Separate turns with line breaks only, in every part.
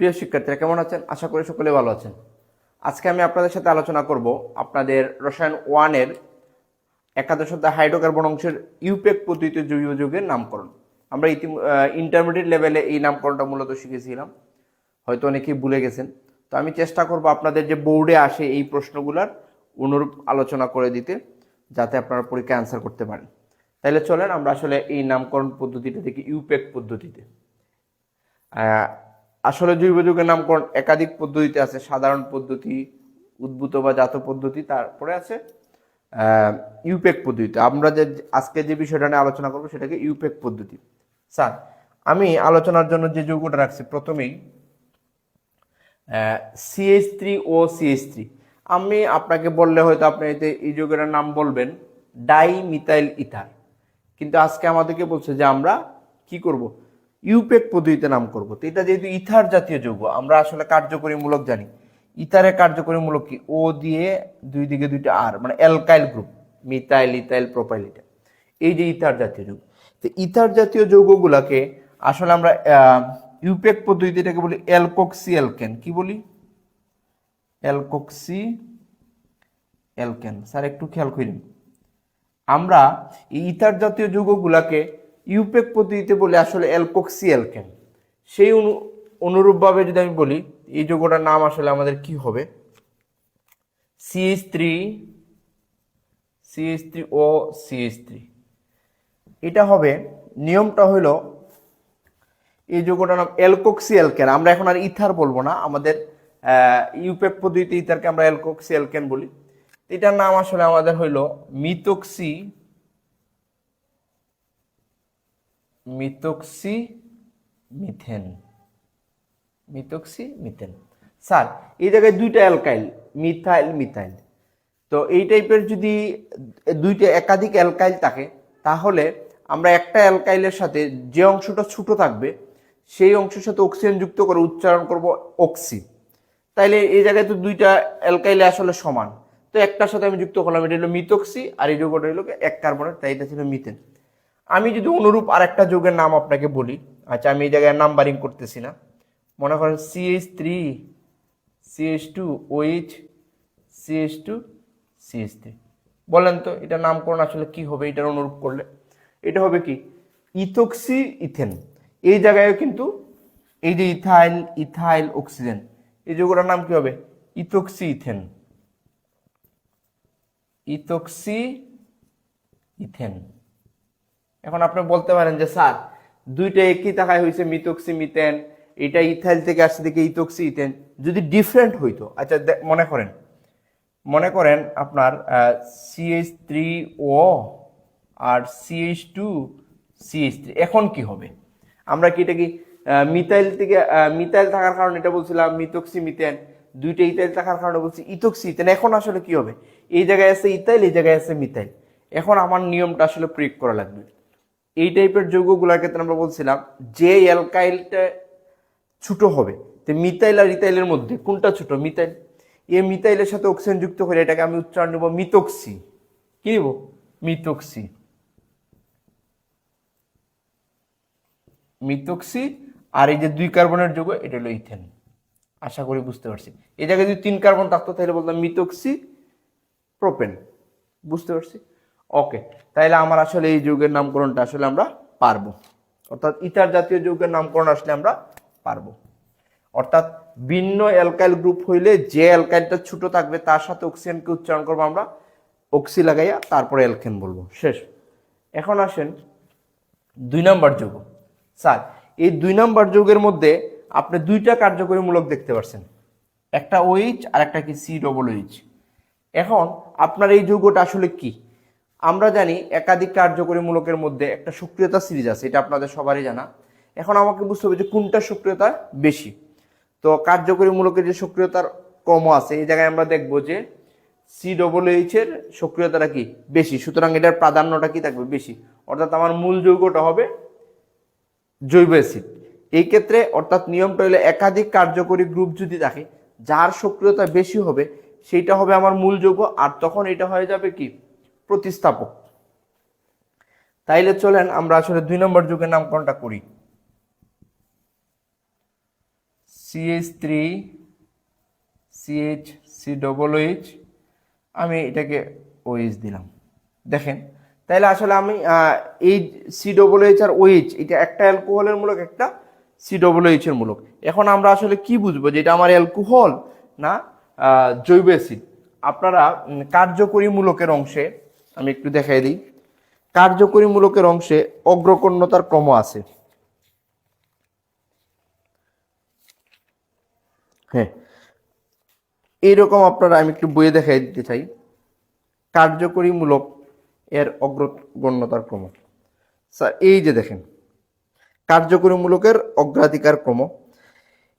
প্রিয় শিক্ষার্থীরা, কেমন আছেন? আশা করি সকলে ভালো আছেন। আজকে আমি আপনাদের সাথে আলোচনা করব আপনাদের রসায়ন ওয়ানের একাদশ অধ্যায় হাইড্রোকার্বন অংশের ইউপেক পদ্ধতিতে জৈব যুগের নামকরণ। আমরা ইতি ইন্টারমিডিয়েট লেভেলে এই নামকরণটা মূলত শিখেছিলাম। হয়তো অনেকেই ভুলে গেছেন। তো আমি চেষ্টা করব আপনাদের যে বোর্ডে আসে এই প্রশ্নগুলোর অনুরূপ আলোচনা করে দিতে, যাতে আপনারা পরীক্ষায় অ্যান্সার করতে পারেন। তাহলে চলেন, আমরা আসলে এই নামকরণ পদ্ধতিটা দেখি ইউপেক পদ্ধতিতে। আসলে জৈব যৌগের নামকরণ একাধিক পদ্ধতিতে আছে, সাধারণ পদ্ধতি, উদ্ভূত বা জাত পদ্ধতি, তারপরে আছে ইউপেক পদ্ধতি। আমরা যে আজকে যে বিষয়টা নিয়ে আলোচনা করব সেটাকে ইউপেক পদ্ধতি। স্যার, আমি আলোচনার জন্য যে যৌগটা রাখছি, প্রথমেই CH three O CH three আমি আপনাকে বললে হয়তো আপনি এতে এই যৌগের নাম বলবেন ডাই মিথাইল ইথার। কিন্তু আজকে আমাদেরকে বলছে যে আমরা কি করব? ইউপেক পদ্ধতিতে নাম করব তো এটা যেহেতু ইথার জাতীয় যৌগ, আমরা আসলে কার্যকরীমূলক জানি। ইথারের কার্যকরীমূলক কি? ও দিয়ে দুই দিকে দুইটা আর মানে alkyl group methyl ethyl propyl এটা। এই যে ইথার জাতীয় যৌগ। তো ইথার জাতীয় যৌগগুলোকে আসলে আমরা ইউপেক পদ্ধতিতে এটাকে বলি অ্যালকোক্সি অ্যালকেন কি বলি? অ্যালকোক্সি অ্যালকেন স্যার, একটু খেয়াল করেন। আমরা এই ইথার জাতীয় যৌগগুলাকে ইউপেক পদ্ধতিতে বলি আসলে অ্যালকোক্সি অ্যালকেন সেই অনু, অনুরূপভাবে যদি আমি বলি, এই যৌগটার নাম আসলে আমাদের কি হবে? CH three CH three O CH three এটা হবে, নিয়মটা হলো, এই যৌগটার নাম অ্যালকোক্সি অ্যালকেন আমরা এখন আর ইথার বলব না, আমাদের ইউপেক পদ্ধতিতে ইথারকে আমরা অ্যালকোক্সি অ্যালকেন বলি? এটার নাম আসলে আমাদের হইল methoxy methoxy methane. Methoxy methane. Sir, এই জায়গায় দুইটা অ্যালকাইল, মিথাইল মিথাইল। তো এই টাইপের যদি দুইটা একাধিক অ্যালকাইল থাকে, তাহলে আমরা একটা অ্যালকাইলের সাথে যে অংশটা ছোট থাকবে, সেই অংশের সাথে অক্সিজেন যুক্ত করে উচ্চারণ করব অক্সি। তাইলে এই জায়গায় তো দুইটা অ্যালকাইলে আসলে সমান। তো একটার সাথে আমি যুক্ত করলাম, এটা হলো মিথক্সি, আর এই যৌগটা হলো এক কার্বনের, তাই এটা ছিল মিথেন। আমি যদি অনুরূপ আর একটা যৌগের নাম আপনাকে বলি আচ্ছা আমি এই জায়গায় নাম্বারিং করতেছি না। মনে করেন CH three CH two OH CH two CH three বলেন তো, এটা নামকরণ আসলে কি হবে, এটার অনুরূপ করলে? এটা হবে কি? ইথক্সি ইথেন এই জায়গায় কিন্তু এই যে ইথাইল ইথাইল অক্সিজেন, এই যৌগটার নাম কি হবে? ইথক্সি ইথেন ইথক্সি ইথেন এখন আপনি বলতে পারেন যে স্যার দুইটা একই টাকায় হয়েছে মিথক্সি মিতেন এটা ইথাইল থেকে আসছে দেখে ইথক্সি ইথেন যদি ডিফারেন্ট হইতো আচ্ছা মনে করেন মনে করেন আপনার সিএইচ থ্রি ও আর সিএইচ টু সিএইচ থ্রি এখন কি হবে? আমরা কি এটা কি আহ, মিথাইল থেকে আহ, মিথাইল থাকার কারণে এটা বলছিলাম মিথক্সি মিতেন দুইটা ইথাইল থাকার কারণে বলছি ইথক্সি ইতেন এখন আসলে কি হবে? এই জায়গায় আছে ইথাইল এই জায়গায় আছে মিথাইল। এখন আমার নিয়মটা আসলে প্রয়োগ করা লাগবে। এই টাইপের যৌগগুলোর ক্ষেত্রে আমরা বলছিলাম, যে অ্যালকাইলটা ছোট হবে, তো মিথাইল আর ইথাইলের মধ্যে, কোনটা ছোট? মিথাইল। এই মিথাইলের সাথে অক্সিজেন যুক্ত করে এটাকে আমি উচ্চারণ নেব মিথক্সি। কি নেব? মিথক্সি। মিথক্সি আর এই যে দুই কার্বনের যৌগ, এটা হলো ইথেন। আশা করি বুঝতে পারছি। এই জায়গায় যদি তিন কার্বন থাকতো, তাহলে বলতাম মিথক্সি, প্রোপেন। বুঝতে পারছি? ওকে তাহলে আমার আসলে এই যৌগের নামকরণটা আসলে আমরা পারব। অর্থাৎ ইথার জাতীয় যৌগের নামকরণ আসলে আমরা পারব। অর্থাৎ ভিন্ন অ্যালকাইল গ্রুপ হইলে যে অ্যালকাইলটা ছোট থাকবে, তার সাথে অক্সিজেনকে উচ্চারণ করব আমরা। অক্সি লাগাইয়া তারপরে অ্যালকেন বলব। শেষ। এখন আসেন দুই নাম্বার যৌগ। স্যার, এই দুই নাম্বার যৌগের মধ্যে আপনি দুইটা কার্যকরীমূলক দেখতে পাচ্ছেন একটা ওইচ আর একটা কি সি ডবল ওইচ এখন আপনার এই যৌগটা আসলে কি? আমরা জানি একাধিক কার্যকরীমূলকের মধ্যে একটা সক্রিয়তা সিরিজ আছে, এটা আপনাদের সবারই জানা। এখন আমাকে বুঝতে হবে যে কোনটা সক্রিয়তা বেশি। তো কার্যকরীমূলকের যে সক্রিয়তার কম আছে, এই জায়গায় আমরা দেখব যে সি ডবল এইচ এর সক্রিয়তাটা কি? বেশি। সুতরাং এটার প্রাধান্যটা কি থাকবে? বেশি। অর্থাৎ আমার মূল যৌগটা হবে জৈব অ্যাসিড। এই ক্ষেত্রে অর্থাৎ নিয়মটা হলো একাধিক কার্যকরী গ্রুপ যদি থাকে, যার সক্রিয়তা বেশি হবে, সেইটা হবে আমার মূল যৌগ, আর তখন এটা হয়ে যাবে কি? প্রতিস্থাপক। তাইলে চলেন আমরা আসলে দুই নম্বর যুগের নামকরণটা করি। CH three CH C double H আমি এটাকে ওএইচ দিলাম। দেখেন তাহলে আসলে আমি এই সি ডবল এইচ আর ওএইচ এটা একটা অ্যালকোহলের মূলক, একটা সি ডবল এইচ এর মূলক। এখন আমরা আসলে কি বুঝব যে এটা আমার অ্যালকোহল না জৈব অ্যাসিড? আপনারা কার্যকরী মূলকের অংশে আমি একটু দেখাই দিই। কার্যকরী মূলকের অংশে অগ্রকণ্যতার ক্রম আছে। হ্যাঁ এইরকম আপনারা আমি একটু বইয়ে দেখাই দিতে চাই। কার্যকরীমূলক এর অগ্রগণ্যতার ক্রম। স্যার এই যে দেখেন, কার্যকরীমূলকের অগ্রাধিকার ক্রম।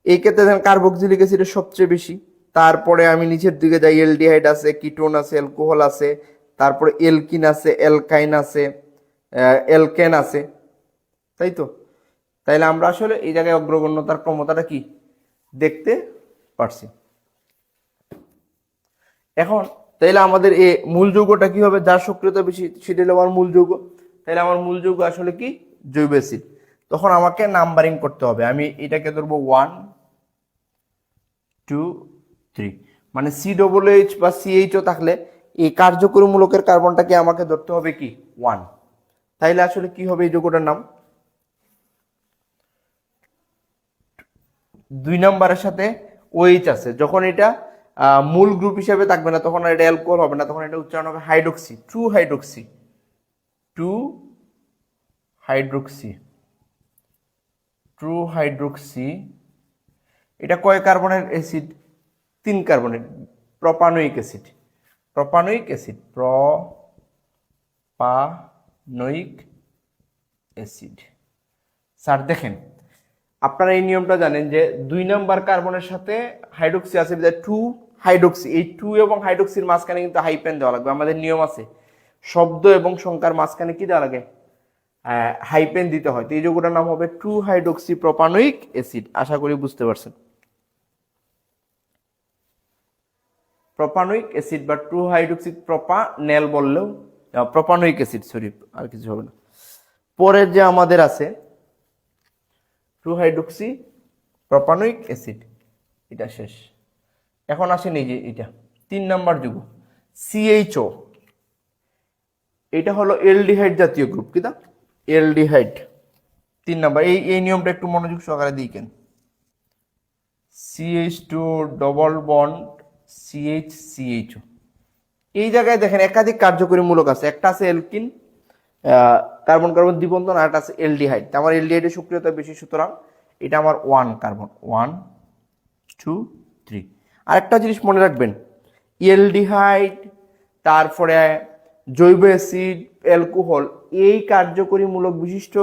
এই ক্ষেত্রে দেখেন, কার্বক্সিলিক অ্যাসিডের সবচেয়ে বেশি। তারপরে আমি নিচের দিকে যাই, এলডিহাইড আছে, কিটোন আছে, অ্যালকোহল আছে তারপরে এলকিন আছে, এলকাইন আছে এলকেন আছে। তাই তো? তাইলে আমরা আসলে এই জায়গায় অগ্রগণ্যতার ক্রমতাটা কি? দেখতে পারছি। এখন তাইলে আমাদের এ মূল যৌগটা কি হবে? যার সক্রিয়তা বেশি, সেটা হলো আমার মূল যৌগ। তাইলে আমার মূল যৌগ আসলে কি? জৈব অ্যাসিড। তখন আমাকে নাম্বারিং করতে হবে। আমি এটাকে ধরবো ওয়ান, টু, থ্রি। মানে সি ডবল এইচ বা সিএইচও থাকলে এই কার্যকরী মূলকের কার্বনটাকে আমাকে ধরতে হবে কি? ওয়ান তাইলে আসলে কি হবে এই যৌগটার নাম? দুই নম্বরের সাথে ওএইচ আছে। যখন এটা মূল গ্রুপ হিসেবে থাকবে না, তখন এটা অ্যালকোহল হবে না, তখন এটা উচ্চারণ হবে hydroxy two hydroxy two hydroxy two hydroxy এটা কয় কার্বনের অ্যাসিড তিন কার্বনের propanoic acid propanoic acid propanoic acid sir দেখেন, আপনারা এই নিয়মটা জানেন যে দুই নাম্বার কার্বনের সাথে হাইড্রোক্সি আছে টু হাইড্রোক্সি এই টু এবং হাইড্রোক্সির মাঝখানে কিন্তু হাইপেন দেওয়া লাগবে। আমাদের নিয়ম আছে, শব্দ এবং সংখ্যার মাঝখানে কি দেওয়া লাগে? হাইপেন দিতে হয়। তো এই যোগটার নাম হবে টু হাইড্রোক্সি প্রপানোয়িক অ্যাসিড আশা করি বুঝতে পারছেন। প্রপানোয়িক অ্যাসিড বা টু হাইড্রোক্সি প্রপানেল বললেও প্রপানোয়িক অ্যাসিড, সরি, আর কিছু হবে না। পরের যে আমাদের আছে টু হাইড্রোক্সি, প্রপানোয়িক অ্যাসিড, এটা শেষ। এখন আসেন এই যে এটা, তিন নাম্বার যুগ সিএইচও এটা হলো এলডিহাইড জাতীয় গ্রুপ কিনা এলডিহাইড। তিন নাম্বার, এই এই নিয়মটা একটু মনোযোগ সহকারে দিই কেন CH two double bond CH এই জায়গায় দেখেন একাধিক কার্যকরী মূলক আছে। একটা আছে এলকিন কার্বন কার্বন দ্বিবন্ধন, আর একটা আছে এলডিহাইড আমার এলডিহাইডের সক্রিয়তা বেশি, সুতরাং এটা আমার one carbon, one, two, three. আরেকটা জিনিস মনে রাখবেন এলডিহাইড তারপরে জৈব অ্যাসিড, অ্যালকোহল, এই কার্যকরী মূলক বিশিষ্ট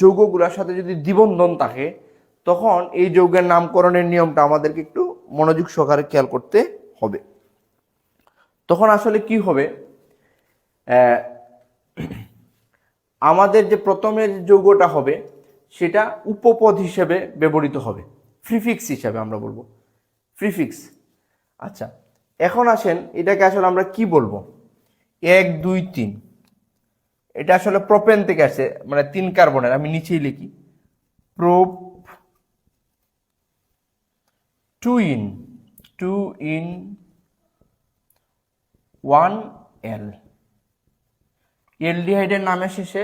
যৌগগুলোর সাথে যদি দ্বিবন্ধন থাকে, তখন এই যৌগের নামকরণের নিয়মটা আমাদেরকে একটু মনোযোগ সহকারে খেয়াল করতে হবে। তখন আসলে কি হবে? আমাদের যে প্রথমের যৌগটা হবে, সেটা উপপদ হিসেবে ব্যবহৃত হবে। ফ্রিফিক্স হিসাবে আমরা বলব। প্রিফিক্স। আচ্ছা এখন আসেন এটাকে আসলে আমরা কি বলব? এক, দুই, তিন। এটা আসলে প্রোপেন থেকে আসে মানে তিন কার্বনের, আমি নিচেই লিখি। Prop two en two en one al এলডিহাইডের নামের শেষে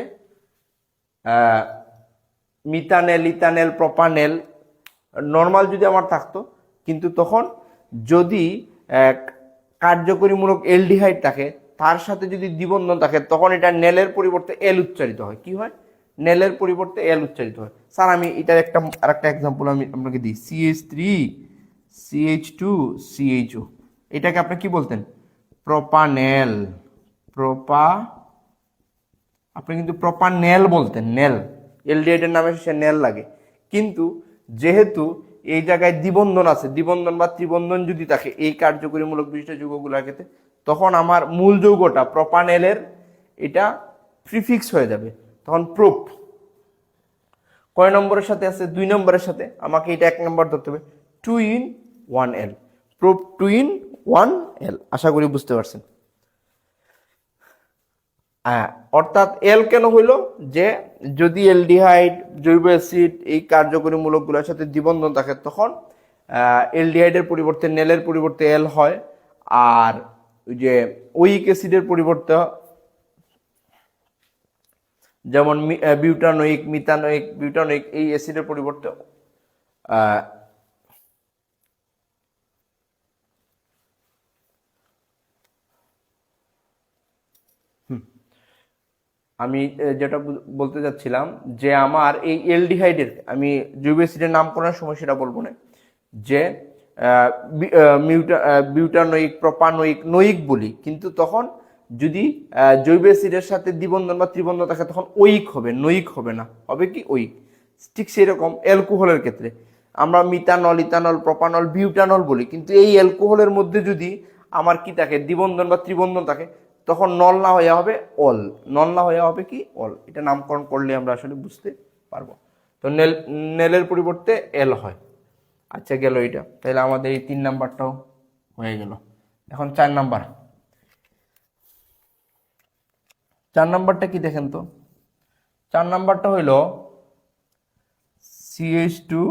মিথানেল ইথানেল প্রপানেল নর্মাল যদি আমার থাকতো, কিন্তু তখন যদি কার্যকরীমূলক এলডিহাইড থাকে, তার সাথে যদি দ্বিবন্ধন থাকে, তখন এটা নেলের পরিবর্তে এল উচ্চারিত হয়। কি হয়? নেলের পরিবর্তে এল উচ্চারিত হয়। স্যার, আমি এটার একটা, আরেকটা এক্সাম্পল আমি আপনাকে দিই। CH three CH two CHO এটাকে আপনি কি বলতেন? প্রপানেল। প্রপা, আপনি কিন্তু প্রপানেল বলতেন, নেল। এলডিএড নামে সে নেল লাগে। কিন্তু যেহেতু এই জায়গায় দ্বিবন্ধন আছে, দ্বিবন্ধন বা ত্রিবন্ধন যদি থাকে, এই কার্যকরীমূলক বিশিষ্ট যৌগগুলোর ক্ষেত্রে, তখন আমার মূল যৌগটা প্রপানেলের, এটা প্রিফিক্স হয়ে যাবে। তখন প্রুফ কয় নম্বরের সাথে আছে? দুই নম্বরের সাথে। আমাকে এটা এক নম্বর ধরতে হবে। Two en one al prop two en one al আশা করি বুঝতে পারছেন। অর্থাৎ এল কেন হইল? যে যদি এলডিহাইড, জৈব অ্যাসিড এই কার্যকরী মূলকগুলোর সাথে দ্বিবন্ধন থাকে, তখন এলডিহাইডের পরিবর্তে নেলের পরিবর্তে এল হয়, আর ওই যে ওইক অ্যাসিডের পরিবর্তে যেমন বিউটানোইক মিথানোইক বিউটানোইক এই অ্যাসিডের পরিবর্তে আমি যেটা বলতে যাচ্ছিলাম যে আমার এই এলডিহাইডের আমি জৈব অ্যাসিডের নামকরণের সময় সেটা বলব না, যে মিউটা বিউটানোইক প্রপানোইক নোইক বলি, কিন্তু তখন যদি জৈব অ্যাসিডের সাথে দ্বিবন্ধন বা ত্রিবন্ধন থাকে তখন ওইক হবে নৈক হবে না, হবে কি ওইক ঠিক সেরকম অ্যালকোহলের ক্ষেত্রে। আমরা মিতানল, ইথানল, প্রপানল, বিউটানল বলি, কিন্তু এই অ্যালকোহলের মধ্যে যদি আমার কি থাকে, দ্বিবন্ধন বা ত্রিবন্ধন থাকে তখন নল না হয়ে হবে অল। নল না হয়ে হবে কি? অল। এটা নামকরণ করলে আমরা আসলে বুঝতে পারব। তো নেল, নেলের পরিবর্তে এল হয়। আচ্ছা গেল এটা তাহলে আমাদের এই তিন নাম্বারটাও হয়ে গেল। এখন চার নাম্বার। চার নাম্বারটা কি দেখেন তো? চার নাম্বারটা হইল CH two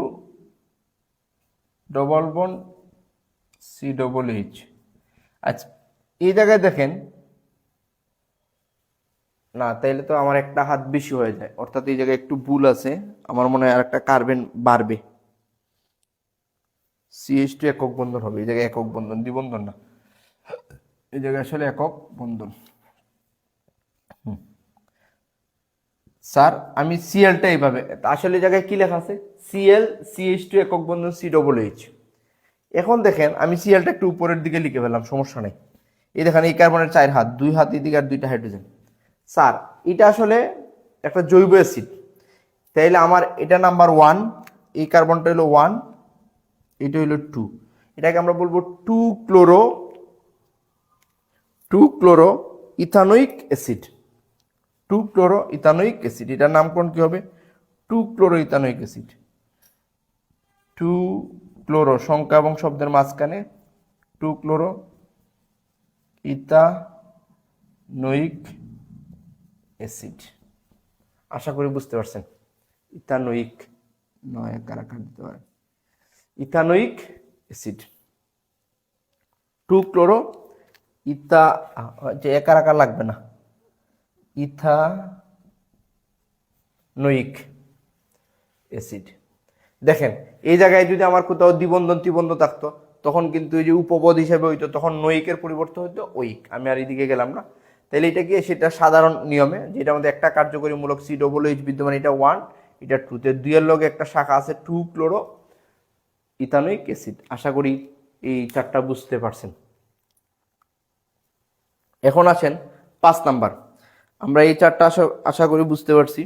double bond C double H আচ্ছা এই জায়গায় দেখেন না, তাইলে তো আমার একটা হাত বেশি হয়ে যায়। অর্থাৎ এই জায়গায় একটু ভুল আছে। আমার মনে হয় আর একটা কার্বেন বাড়বে। সিএইচ টু একক বন্ধন হবে। এই জায়গায় একক বন্ধন, দ্বিবন্ধন না। এই জায়গায় আসলে একক বন্ধন। স্যার, আমি সিএলটা এইভাবে, আসলে জায়গায় কি লেখা আছে? সিএল সিএইচ টু একক বন্ধন সি ডবল এইচ এখন দেখেন, আমি সিএলটা একটু উপরের দিকে লিখে ফেললাম, সমস্যা নেই। এই দেখেন, এই কার্বনের চার হাত, দুই হাত এদিকে আর দুইটা হাইড্রোজেন স্যার, এটা আসলে একটা জৈব অ্যাসিড। তাইলে আমার এটা নাম্বার ওয়ান এই কার্বনটা হলো ওয়ান এটা হলো টু এটাকে আমরা বলব two chloro two chloro ethanoic acid two chloro ethanoic acid এটার নামকরণ কি হবে? Two chloro ethanoic acid two chloro সংখ্যা এবং শব্দের মাঝখানে টু ক্লোরো ইথানোইক অ্যাসিড। আশা করি বুঝতে পারছেন। ইথানোইক নয় কার দিতে পারে। Ethanoic acid. টু ক্লোরো ইথা যে একার আকার লাগবে না। Ethanoic acid. দেখেন এই জায়গায় যদি আমার কোথাও দ্বিবন্ধন ত্রিবন্ধন থাকতো তখন কিন্তু এই যে উপপদ হিসেবে হইতো তখন নৈকের পরিবর্তন হইতো ঐক। আমি আর এদিকে গেলাম না। তাহলে এটা কি? সেটা সাধারণ নিয়মে যেটা আমাদের একটা কার্যকরীমূলক সি ডবল এইচ বিদ্যমান, এটা ওয়ান এটা টুতে দুইয়ের লগে একটা শাখা আছে টু ক্লোরো ইথানোইক অ্যাসিড আশা করি এই চারটা বুঝতে পারছেন। এখন আসেন পাঁচ নাম্বার। আমরা এই চারটা আশা আশা করি বুঝতে পারছি।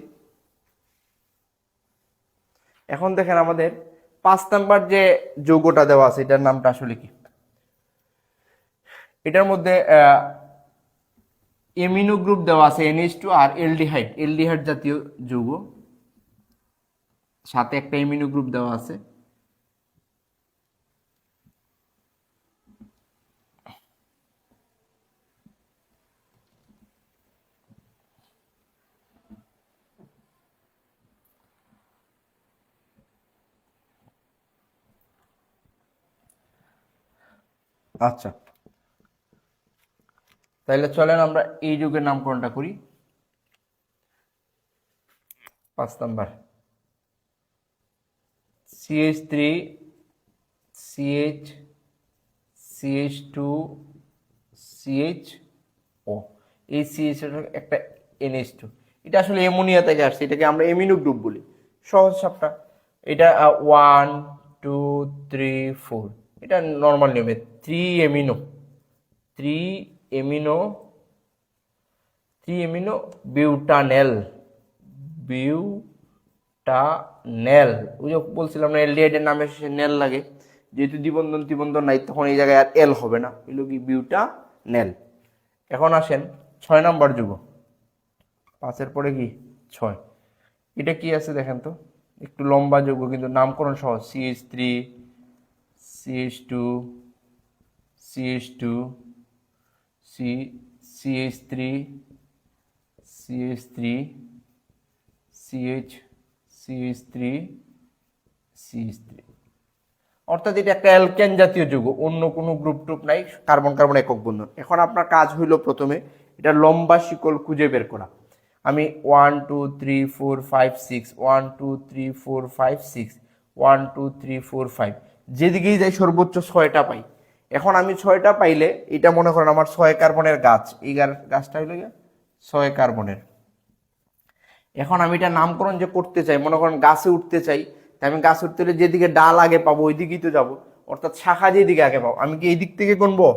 এখন দেখেন আমাদের পাঁচ নাম্বার যে যৌগটা দেওয়া আছে, এটার নামটা আসলে কি? এটার মধ্যে এমিনো গ্রুপ দেওয়া আছে এনএইচ টু আর এলডিহাইড এলডিহাইড জাতীয় যৌগ। সাথে একটা এমিনো গ্রুপ দেওয়া আছে। আচ্ছা। তাহলে চলেন আমরা এই যুগের নামকরণটা করি। পাঁচ number. CH three CH CH two CH O এই সিএইচ একটা এনএইচ টু এটা আসলে এমোনিয়া থেকে আসছে, এটাকে আমরা এমিনো গ্রুপ বলি। সহজ সাপটা। এটা ওয়ান টু থ্রি ফোর এটা নর্মাল নিয়মে। Three amino three amino three amino butanal butanal ওই বলছিলাম না এলডিহাইডের নামে শেষে নেল লাগে। যেহেতু দ্বিবন্ধন ত্রিবন্ধন নাই, তখন এই জায়গায় আর এল হবে না। এগুলো কি বিউটানেল এখন আসেন, ছয় নাম্বার যুগ। পাঁচের পরে কি? ছয়। এটা কি আছে দেখেন তো? একটু লম্বা যৌগ, কিন্তু নামকরণ সহজ। CH three CH two CH two C CH three CH three CH CH three CH three. অর্থাৎ এটা একটা অ্যালকেন জাতীয় যৌগ, অন্য কোনো গ্রুপ টুপ নাই, কার্বন কার্বন একক বন্ধন। এখন আপনার কাজ হইল প্রথমে এটা লম্বা শিকল খুঁজে বের করা। আমি one, two, three, four, five, six, one, two, three, four, five, six, one, two, three, four, five, যেদিকেই যাই সর্বোচ্চ ছয়টা পাই। এখন আমি ছয়টা পাইলে, এটা মনে করেন আমার ছয় কার্বনের গাছ। এই গাছটা হইল ছয় কার্বনের। এখন আমি এটা নামকরণ যে করতে চাই, মনে করেন গাছে উঠতে চাই তাই আমি গাছে উঠতে হলে যেদিকে ডাল আগে পাবো ওই দিকেই তো যাব। অর্থাৎ শাখা যেদিকে আগে পাবো। আমি কি এই দিক থেকে গুনবো?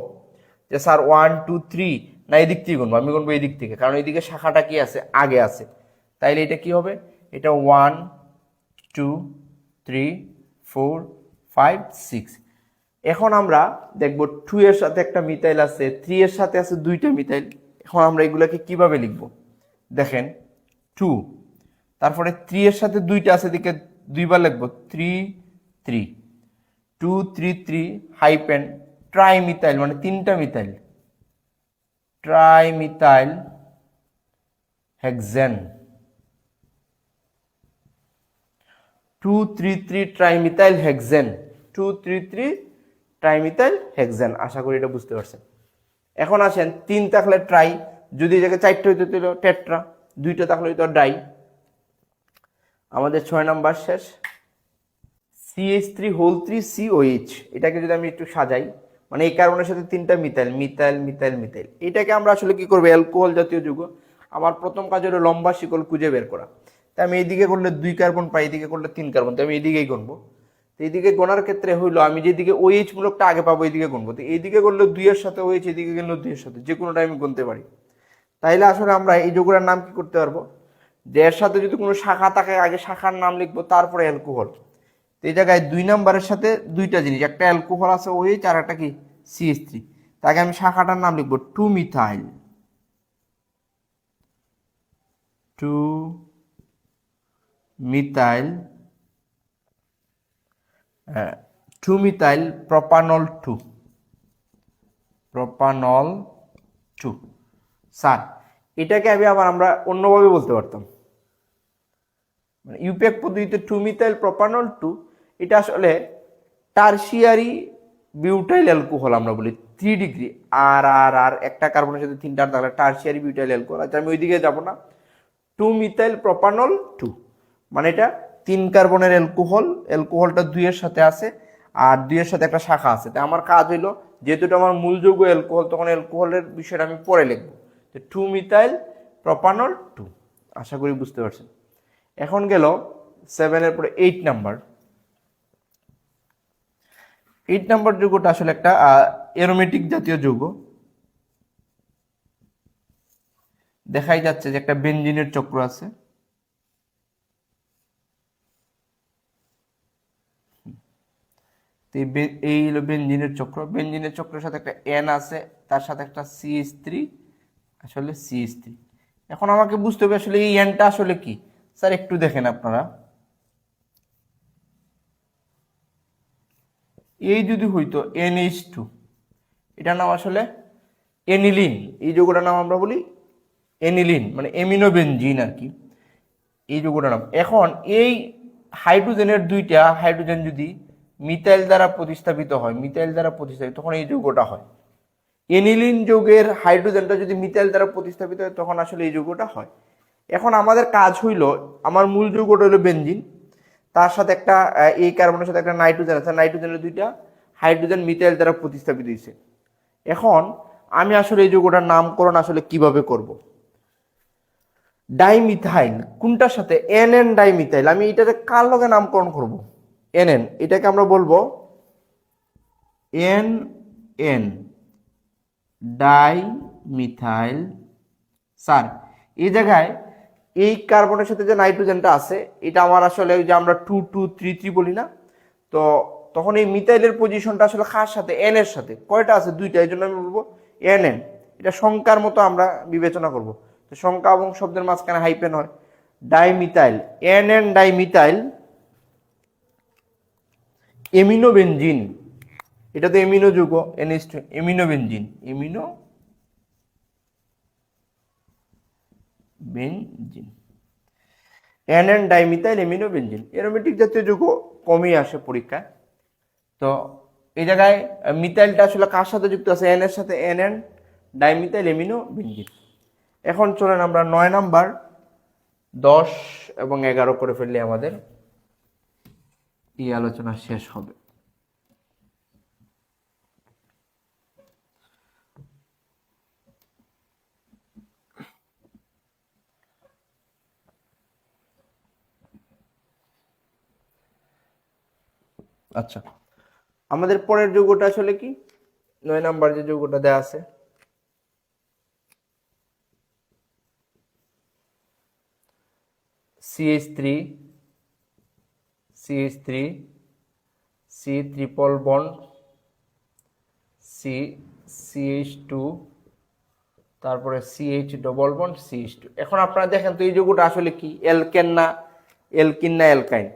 যে স্যার ওয়ান টু থ্রি না এই দিক থেকে গুনবো, আমি গুনবো এই দিক থেকে। কারণ এইদিকে শাখাটা কি আছে? আগে আছে। তাইলে এটা কি হবে? এটা one two three four five six এখন আমরা দেখব টু এর সাথে একটা মিথাইল আছে থ্রি এর সাথে আছে দুইটা মিথাইল এখন আমরা এগুলাকে কীভাবে লিখব? দেখেন টু তারপরে থ্রি এর সাথে দুইটা আছে দিকে দুইবার লিখব three three two three three hyphen tri methyl মানে তিনটা methyl tri methyl hexane two three three trimethyl hexane two three three trimethyl hexane আশা করি এটা বুঝতে পারছেন। এখন আসেন, তিন থাকলে ট্রাই যদি জায়গায় চারটে হইতে দিল টেট্রা দুইটা থাকলে হইতো ডাই আমাদের ছয় নাম্বার শেষ। CH three whole three COH এটাকে যদি আমি একটু সাজাই মানে এই কার্বনের সাথে তিনটা মিথাইল মিথাইল মিথাইল মিথাইল এটাকে আমরা আসলে কি করব? অ্যালকোহল জাতীয় যুগ। আমার প্রথম কাজ হলো লম্বা শিকল খুঁজে বের করা। তাই আমি এইদিকে করলে দুই কার্বন পাই এদিকে করলে তিন কার্বন তাই আমি এইদিকেই গুনবো। তো এইদিকে গোনার ক্ষেত্রে হইল, আমি যেদিকে ওএইচ মূলকটা আগে পাবো, এইদিকে গুনবো। তো এইদিকে করলে দুইয়ের সাথে ওএইচ এদিকে গেলে দুইয়ের সাথে, যে কোনোটা আমি গুনতে পারি। তাইলে আসলে আমরা এই যোগটার নাম কি করতে পারব? এর সাথে যদি কোনো শাখা থাকে, আগে শাখার নাম লিখব, তারপরে অ্যালকোহল তো এই জায়গায় দুই নাম্বারের সাথে দুইটা জিনিস, একটা অ্যালকোহল আছে ওএইচ আর একটা কি? সিএস থ্রি তাকে আমি শাখাটার নাম লিখব two methyl two methyl two methyl propanol two. Propanol two. Sir, এটাকে আমি আবার আমরা অন্যভাবে বলতে পারতাম। মানে ইউপিএক পদ্ধতিতে টু মিথাইল প্রপানল টু, এটা আসলে টার্সিয়ারি বিউটাইল অ্যালকোহল আমরা বলি থ্রি ডিগ্রি আর আর আর একটা কার্বনের সাথে তিনটা থাকলে টার্সিয়ারি বিউটাইল অ্যালকোহল আচ্ছা আমি ওইদিকে যাব না। Two methyl propanol two. মানে এটা তিন কার্বনের অ্যালকোহল, অ্যালকোহলটা দুইয়ের সাথে আছে আর দুইয়ের সাথে একটা শাখা আছে। তাই আমার কাজ হইল, যেহেতু এটা আমার মূল যৌগ অ্যালকোহল, তখন অ্যালকোহলের বিষয়টা আমি পরে লিখব। তো টু মিথাইল প্রপানল টু আশা করি বুঝতে পারছেন। এখন গেল সেভেনের পরে এইট নাম্বার এইট নাম্বার যৌগটা আসলে একটা এরোমেটিক জাতীয় যৌগ। দেখাই যাচ্ছে যে একটা বেঞ্জিনের চক্র আছে। তো এই হলো বেঞ্জিনের চক্র। বেঞ্জিনের চক্রের সাথে একটা এন আছে, তার সাথে একটা সিএস থ্রি আসলে সিএস থ্রি এখন আমাকে বুঝতে হবে আসলে এই এনটা আসলে কি। স্যার, একটু দেখেন আপনারা। এই যদি হইতো এন এইচ টু এটার নাম আসলে এনিলিন। এই যৌগটার নাম আমরা বলি এনিলিন মানে এমিনোবেনজিন আর কি। এই যৌগটার নাম। এখন এই হাইড্রোজেনের দুইটা, হাইড্রোজেন যদি মিথাইল দ্বারা প্রতিস্থাপিত হয় মিথাইল দ্বারা প্রতিস্থাপিত, তখন এই যৌগটা হয়। এনিলিন যৌগের হাইড্রোজেনটা যদি মিথাইল দ্বারা প্রতিস্থাপিত হয়, তখন আসলে এই যৌগটা হয়। এখন আমাদের কাজ হইল, আমার মূল যৌগটা হলো বেনজিন, তার সাথে একটা এই কার্বনের সাথে একটা নাইট্রোজেন আছে, নাইট্রোজেনের দুইটা হাইড্রোজেন মিথাইল দ্বারা প্রতিস্থাপিত হয়েছে এখন আমি আসলে এই যৌগটার নামকরণ আসলে কীভাবে করব? ডাইমিথাইল, কোনটার সাথে? এন এন ডাইমিথাইল, আমি এটাতে কার লগে নামকরণ করব? এন এন এটাকে আমরা বলব এন এন, ডাইমিথাইল সার। এই জায়গায় এই কার্বনের সাথে যে নাইট্রোজেনটা আছে, এটা আমার আসলে ওই যে আমরা টু টু, থ্রি থ্রি বলি না, তো তখন এই মিথাইলের পজিশনটা আসলে কার সাথে? এন এর সাথে। কয়টা আছে? দুইটা, এই জন্য আমি বলব এন এন। এটা সংখ্যার মতো আমরা বিবেচনা করব। তো সংখ্যা এবং শব্দের মাঝখানে হাইপেন হয়। Dimethyl, N N dimethyl aminobenzene. এটা তো এমিনো যুগ NS aminobenzene. Amino benzene N N dimethyl amino benzene aromatic জাতীয় যুগ কমই আসে পরীক্ষায়। তো এই জায়গায় মিথাইলটা আসলে কার সাথে যুক্ত আছে? এন এর সাথে N N dimethyl amino benzene এখন চলেন আমরা নয় নাম্বার, দশ এবং এগারো করে ফেললে আমাদের এই আলোচনা শেষ হবে। আচ্ছা। আমাদের পরের যৌগটা আসলে কি? নয় নাম্বার যে যৌগটা দেয়া আছে। CH three CH three C triple bond C CH two তারপরে CH double bond CH two এখন আপনারা দেখেন তো এই যৌগটা আসলে কি? এলকেন না এলকিন না এলকাইন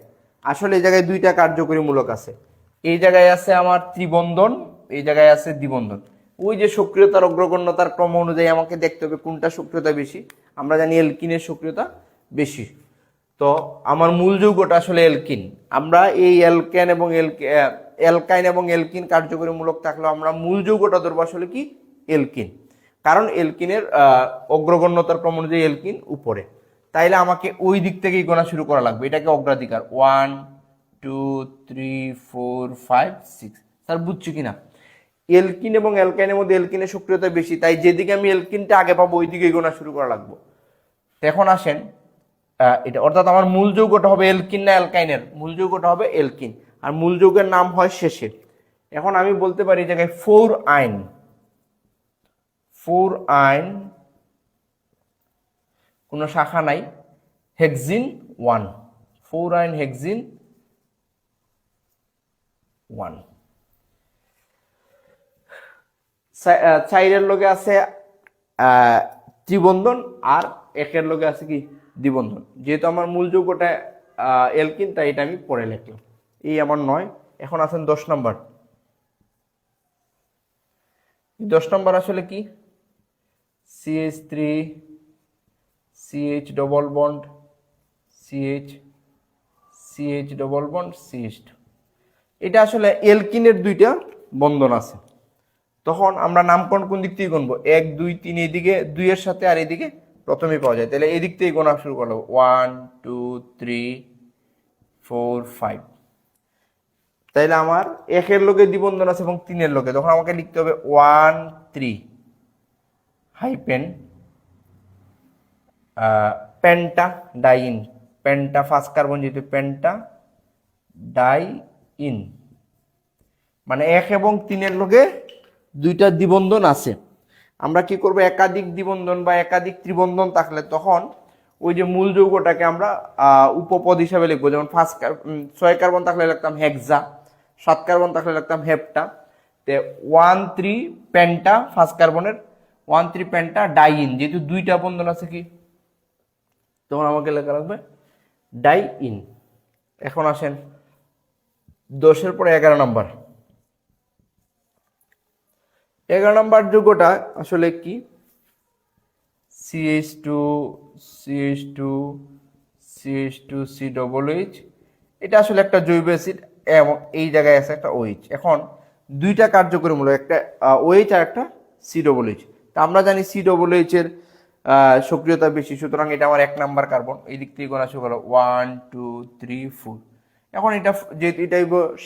আসলে এই জায়গায় দুইটা কার্যকরীমূলক আছে। এই জায়গায় আছে আমার ত্রিবন্ধন, এই জায়গায় আছে দ্বিবন্ধন। ওই যে সক্রিয়তার অগ্রগণ্যতার ক্রম অনুযায়ী আমাকে দেখতে হবে কোনটা সক্রিয়তা বেশি। আমরা জানি এলকিনের সক্রিয়তা বেশি। তো আমার মূল যৌগটা আসলে এলকিন। আমরা এই এলকেন এবং এলকাইন এবং এলকিন কার্যকরীমূলক থাকলেও আমরা মূল যৌগটা ধরবো আসলে কি? এলকিন। কারণ এলকিনের অগ্রগণ্যতার ক্রম অনুযায়ী এলকিন উপরে। তাইলে আমাকে ওই দিক থেকেই গোনা শুরু করা লাগবে। এটাকে অগ্রাধিকার। One, two, three, four, five, six. Sir, বুঝছি কিনা? এলকিন এবং অ্যালকাইনের মধ্যে এলকিনের সক্রিয়তা বেশি। তাই যেদিকে আমি এলকিনটা আগে পাবো ওই দিকেই গোনা শুরু করা লাগবো। এখন আসেন এটা অর্থাৎ আমার মূল যৌগটা হবে এলকিন না অ্যালকাইনের? মূল যৌগটা হবে এলকিন। আর মূল যৌগের নাম হয় শেষে এখন আমি বলতে পারি জায়গায় ফোর আইন। ফোর আইন কোনো শাখা নাই। Hexyne one. Four yne hexyne one. চাইরের লগে আছে ত্রিবন্ধন আর একের লগে আছে কি? দ্বিবন্ধন। যেহেতু আমার মূল আহ, এলকিন তাই এটা আমি পরে লিখলাম। এই আমার নয় এখন আছেন দশ নম্বর। দশ নম্বর আসলে কি? CH three CH double bond CH CH double bond CH এটা আসলে এলকিনের দুইটা বন্ধন আছে। তখন আমরা নামকরণ কোন দিক থেকে গুনবো? এক দুই তিন এদিকে দুইয়ের সাথে আর এদিকে প্রথমেই পাওয়া যায়। তাহলে এদিক থেকে গোনা শুরু করল। One two three four five তাইলে আমার একের লোকে দ্বিবন্ধন আছে এবং তিনের লোকে। তখন আমাকে লিখতে হবে one three hyphen pentadiene penta first carbon যেহেতু পেন্টা ডাই ইন মানে এক এবং তিনের লোকে দুইটা দ্বিবন্ধন আছে। আমরা কি করব? একাধিক দ্বিবন্ধন বা একাধিক ত্রিবন্ধন থাকলে তখন ওই যে মূল যৌগটাকে আমরা উপপদ হিসাবে লিখব। যেমন ফার্স্ট ছয় কার্বন থাকলে লিখতাম হেক্সা, সাত কার্বন থাকলে লিখতাম হেপটা। তে ওয়ান থ্রি পেন্টা ফার্স্ট কার্বনের, ওয়ান থ্রি পেন্টা ডাইন যেহেতু দুইটা বন্ধন আছে কি? তখন আমাকে লেখা লাগবে ডাই ইন এখন আসেন, দশের পরে এগারো নম্বর। এগারো নম্বর যোগ্যটা আসলে কি CH two CH two CH two C double H এটা আসলে একটা জৈব অ্যাসিড এবং এই জায়গায় আছে একটা ওইচ এখন দুইটা কার্যকরীমূলক একটা ওইচ আর একটা সি ডবল এইচ তা আমরা জানি সি ডবল এইচ এর সক্রিয়তা বেশি সুতরাং এটা আমার এক নাম্বার কার্বন এই দিক থেকে গোনা শুরু হলো ওয়ান টু থ্রি ফোর এখন এটা যেহেতু এটা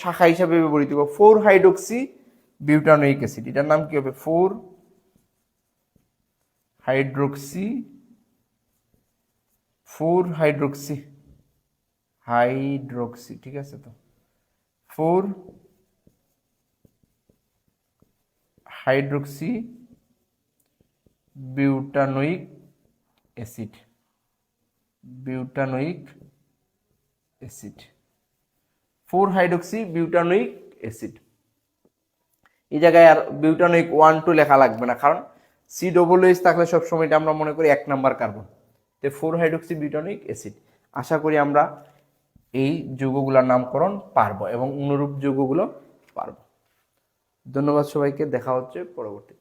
শাখা হিসাবে ব্যবহৃত ফোর হাইড্রোক্সি বিউটানোইক অ্যাসিড, এটার নাম কি হবে? Four hydroxy four hydroxy hydroxy, ঠিক আছে তো? Four hydroxy butanoic acid butanoic acid, four hydroxy butanoic acid. এই জায়গায় আর বিউটানোইক ওয়ান টু লেখা লাগবে না, কারণ সি ডবল এইচ থাকলে সবসময় এটা আমরা মনে করি এক নাম্বার কার্বন তো ফোর হাইড্রোক্সি বিউটানোইক অ্যাসিড আশা করি আমরা এই যৌগগুলোর নামকরণ পারব এবং অনুরূপ যৌগগুলো পারব। ধন্যবাদ সবাইকে, দেখা হচ্ছে পরবর্তী